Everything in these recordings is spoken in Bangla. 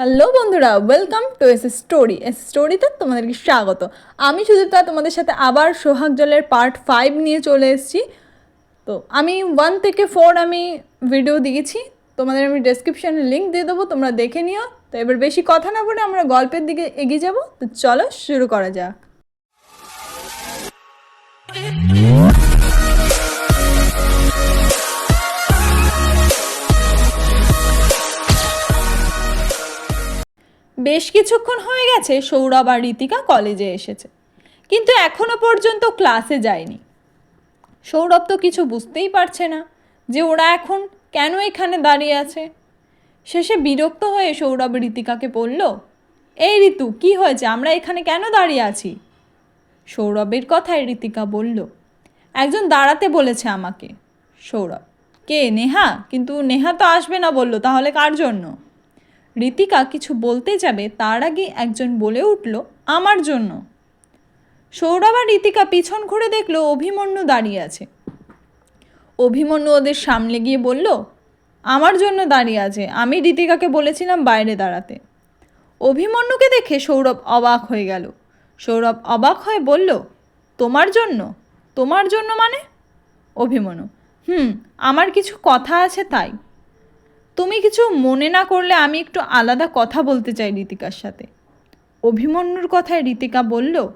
হ্যালো বন্ধুরা welcome to S story S স্টোরিতে তোমাদেরকে স্বাগত। আমি সুদীপ্তা, তোমাদের সাথে আবার সোহাগ জলের পার্ট ফাইভ নিয়ে চলে এসেছি। তো আমি ওয়ান থেকে ফোর আমি ভিডিও দিয়েছি। তোমাদের আমি ডেসক্রিপশানে লিঙ্ক দিয়ে দেবো, তোমরা দেখে নিও। তো এবার বেশি কথা না বলে আমরা গল্পের দিকে এগিয়ে যাব। তো চলো শুরু করা যাক। বেশ কিছুক্ষণ হয়ে গেছে সৌরভ আর রীতিকা কলেজে এসেছে। কিন্তু এখনও পর্যন্ত ক্লাসে যায়নি। সৌরভ তো কিছু বুঝতেই পারছে না যে ওরা এখন কেন এখানে দাঁড়িয়ে আছে। শেষে বিরক্ত হয়ে সৌরভ রীতিকাকে বলল, এই ঋতু, কি হয়েছে? আমরা এখানে কেন দাঁড়িয়ে আছি? সৌরভের কথায় রীতিকা বলল, একজন দাঁড়াতে বলেছে আমাকে। সৌরভ, কে? নেহা? কিন্তু নেহা তো আসবে না বলল, তাহলে কার জন্য? রীতিকা কিছু বলতে যাবে তার আগে একজন বলে উঠল, আমার জন্য। সৌরভ আর রীতিকা পিছন ঘুরে দেখল অভিমন্যু দাঁড়িয়ে আছে। অভিমন্যু ওদের সামনে গিয়ে বলল, আমার জন্য দাঁড়িয়ে আছে। আমি রীতিকাকে বলেছিলাম বাইরে দাঁড়াতে। অভিমন্যুকে দেখে সৌরভ অবাক হয়ে গেল। সৌরভ অবাক হয়ে বলল, তোমার জন্য? তোমার জন্য মানে? অভিমন্যু, হুম, আমার কিছু কথা আছে তাই। তুমি কিছু মনে না করলে আমি একটু আলাদা কথা বলতে চাই রীতিকার সাথে। অভিমন্যুর কথায় রীতিকা বলল,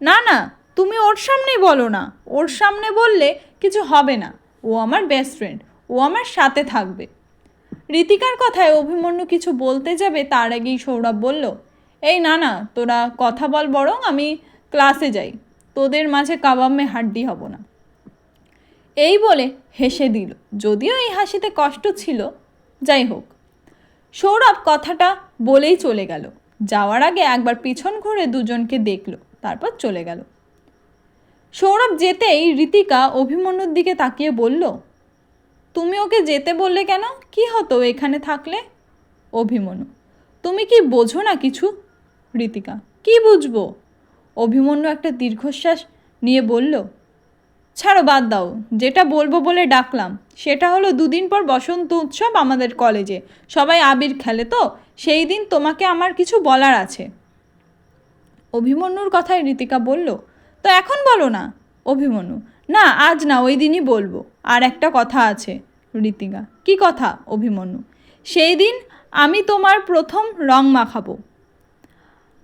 না না, তুমি ওর সামনেই বলো না। ওর সামনে বললে কিছু হবে না। ও আমার বেস্ট ফ্রেন্ড ও আমার সাথে থাকবে। রীতিকার কথায় অভিমন্যু কিছু বলতে যাবে, তার আগেই সৌরভ বলল, এই না না, তোরা কথা বল বরং আমি ক্লাসে যাই। তোদের মাঝে কাবামে হাড্ডি হব না। এই বলে হেসে দিল। যদিও এই হাসিতে কষ্ট ছিল যাই হোক। সৌরভ কথাটা বলেই চলে গেল। যাওয়ার আগে একবার পিছন ঘুরে দুজনকে দেখল, তারপর চলে গেল। সৌরভ যেতেই রীতিকা অভিমন্যুর দিকে তাকিয়ে বলল, তুমি ওকে যেতে বললে কেন? কি হতো এখানে থাকলে? অভিমন্যু, তুমি কি বোঝো না কিছু? রীতিকা, কি বুঝব? অভিমন্যু একটা দীর্ঘশ্বাস নিয়ে বলল ছাড়ো, বাদ দাও। যেটা বলব বলে ডাকলাম, সেটা হলো দুদিন পর বসন্ত উৎসব আমাদের কলেজে। সবাই আবির খেলে তো, সেই দিন তোমাকে আমার কিছু বলার আছে। অভিমন্যুর কথায় রীতিকা বলল, তো এখন বলো না, অভিমন্যু। না, আজ না, ওই দিনই বলব। আর একটা কথা আছে, রীতিকা। কি কথা, অভিমন্যু? সেই দিন আমি তোমার প্রথম রং মাখাবো।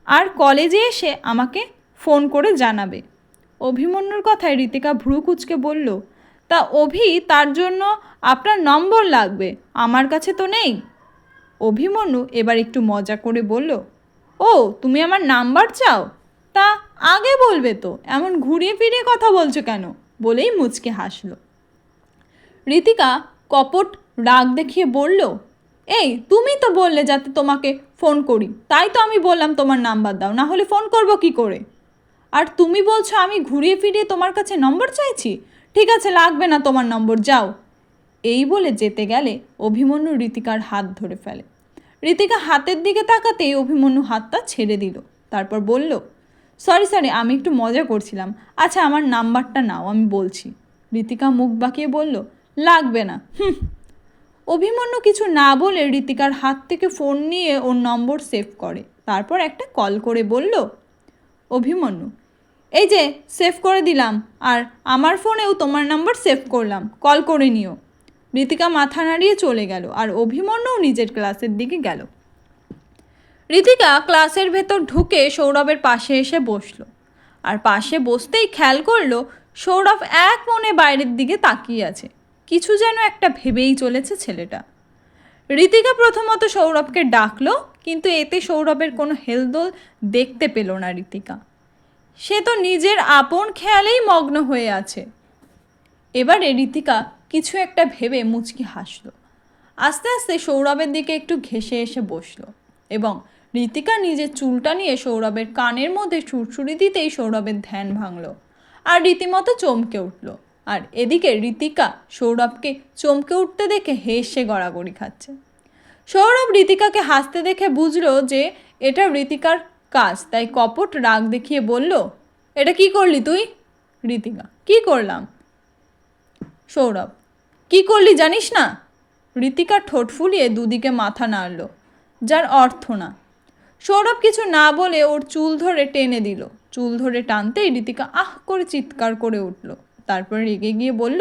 আর কলেজে এসে আমাকে ফোন করে জানাবে। অভিমন্যুর কথায় রীতিকা ভ্রু কুচকে বলল, তা অভি, তার জন্য আপনার নম্বর লাগবে, আমার কাছে তো নেই? অভিমন্যু এবার একটু মজা করে বলল, ও, তুমি আমার নাম্বার চাও? তা আগে বলবে তো, এমন ঘুরিয়ে ফিরিয়ে কথা বলছো কেন? বলেই মুচকে হাসল। রীতিকা কপট রাগ দেখিয়ে বলল, এই, তুমি তো বললে যাতে তোমাকে ফোন করি, তাই তো আমি বললাম তোমার নাম্বার দাও, না হলে ফোন করব কি করে? আর তুমি বলছো আমি ঘুরিয়ে ফিরিয়ে তোমার কাছে নম্বর চাইছি? ঠিক আছে, লাগবে না তোমার নম্বর, যাও। এই বলে যেতে গেলে অভিমন্যু রীতিকার হাত ধরে ফেলে। রীতিকা হাতের দিকে তাকাতেই অভিমন্যু হাতটা ছেড়ে দিল। তারপর বলল, সরি সরি, আমি একটু মজা করছিলাম। আচ্ছা আমার নাম্বারটা নাও, আমি বলছি। রীতিকা মুখ বাঁকিয়ে বলল, লাগবে না। হুম। অভিমন্যু কিছু না বলে রীতিকার হাত থেকে ফোন নিয়ে ওর নম্বর সেভ করে। তারপর একটা কল করে বলল, অভিমন্যু এই যে সেভ করে দিলাম। আর আমার ফোনেও তোমার নাম্বার সেভ করলাম। কল করে নিও। রীতিকা মাথা নাড়িয়ে চলে গেল আর অভিমন্যুও নিজের ক্লাসের দিকে গেল। রীতিকা ক্লাসের ভেতর ঢুকে সৌরভের পাশে এসে বসল। আর পাশে বসতেই খেয়াল করল, সৌরভ এক মনে বাইরের দিকে তাকিয়ে আছে। কিছু যেন একটা ভেবেই চলেছে ছেলেটা। রীতিকা প্রথমত সৌরভকে ডাকলো, কিন্তু এতে সৌরভের কোনো হেলদোল দেখতে পেল না রীতিকা। সে তো নিজের আপন খেয়ালেই মগ্ন হয়ে আছে। এবারে রীতিকা কিছু একটা ভেবে মুচকি হাসলো। আস্তে আস্তে সৌরভের দিকে একটু ঘেসে এসে বসল এবং রীতিকা নিজের চুলটা নিয়ে সৌরভের কানের মধ্যে সুরসুরি দিতেই সৌরভের ধ্যান ভাঙল আর রীতিমতো চমকে উঠল। আর এদিকে রীতিকা সৌরভকে চমকে উঠতে দেখে হেসে গড়াগড়ি খাচ্ছে। সৌরভ রীতিকাকে হাসতে দেখে বুঝলো যে এটা রীতিকার কাজ, তাই কপট রাগ দেখিয়ে বলল, এটা কি করলি তুই? রীতিকা কি করলাম? সৌরভ, কি করলি জানিস না? রীতিকা ঠোঁট ফুলিয়ে দুদিকে মাথা নাড়ল, যার অর্থ না। সৌরভ কিছু না বলে ওর চুল ধরে টেনে দিল। চুল ধরে টানতেই রীতিকা আহ করে চিৎকার করে উঠল। তারপর রেগে গিয়ে বলল,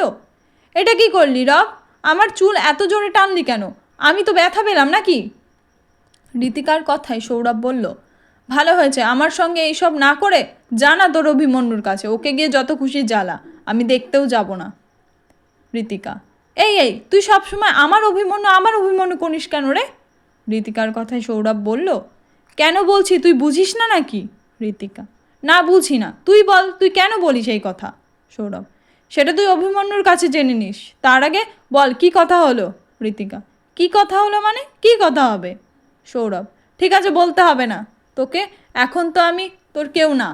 এটা কি করলি রব? আমার চুল এত জোরে টানলি কেন? আমি তো ব্যথা পেলাম নাকি? রীতিকার কথায় সৌরভ বলল ভালো হয়েছে, আমার সঙ্গে এইসব না করে জানা তোর অভিমন্যুর কাছে, ওকে গিয়ে যত খুশি জ্বালা, আমি দেখতেও যাব না। রীতিকা, এই এই, তুই সবসময় আমার অভিমন্যু আমার অভিমন্যু করিস কেন রে? রীতিকার কথায় সৌরভ বলল, কেন বলছি, তুই বুঝিস না নাকি? রীতিকা, না বুঝি না, তুই বল, তুই কেন বলিস এই কথা? সৌরভ, সেটা তুই অভিমন্যুর কাছে জেনে নিস, তার আগে বল, কি কথা হলো? রীতিকা, কি কথা হলো মানে কি কথা হবে? সৌরভ, ঠিক আছে, বলতে হবে না। তোকে এখন তো আমি তোর কেউ না।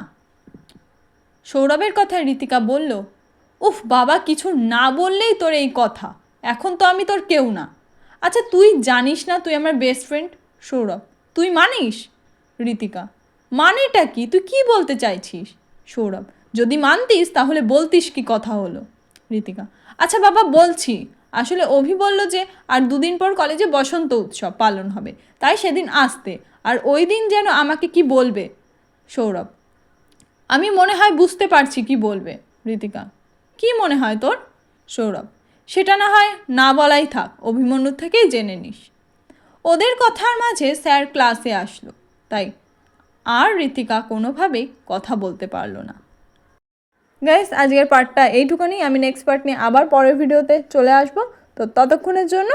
সৌরভের কথায় রীতিকা বলল, উফ বাবা, কিছু না বললেই তোর এই কথা। এখন তো আমি তোর কেউ না। আচ্ছা তুই জানিস না তুই আমার বেস্ট ফ্রেন্ড সৌরভ, তুই মানিস? রীতিকা মানেটা কি? তুই কি বলতে চাইছিস? সৌরভ, যদি মানতিস তাহলে বলতিস কি কথা হলো? রীতিকা আচ্ছা বাবা, বলছি। আসলে অভি বলল যে, আর দুদিন পর কলেজে বসন্ত উৎসব পালন হবে। তাই সেদিন আসতে। আর ওই দিন যেন আমাকে কি বলবে? সৌরভ। আমি মনে হয় বুঝতে পারছি কি বলবে ঋতিকা কি মনে হয় তোর? সৌরভ। সেটা না হয় না বলাই থাক অভিমন্যুর থেকেই জেনে নিস। ওদের কথার মাঝে স্যার ক্লাসে আসলো, তাই আর ঋতিকা কোনোভাবেই কথা বলতে পারল না। গাইস, আজকের পার্টটা এইটুকুনি। আমি নেক্সট পার্ট নিয়ে আবার পরের ভিডিওতে চলে আসব। তো ততক্ষণের জন্য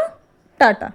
টাটা।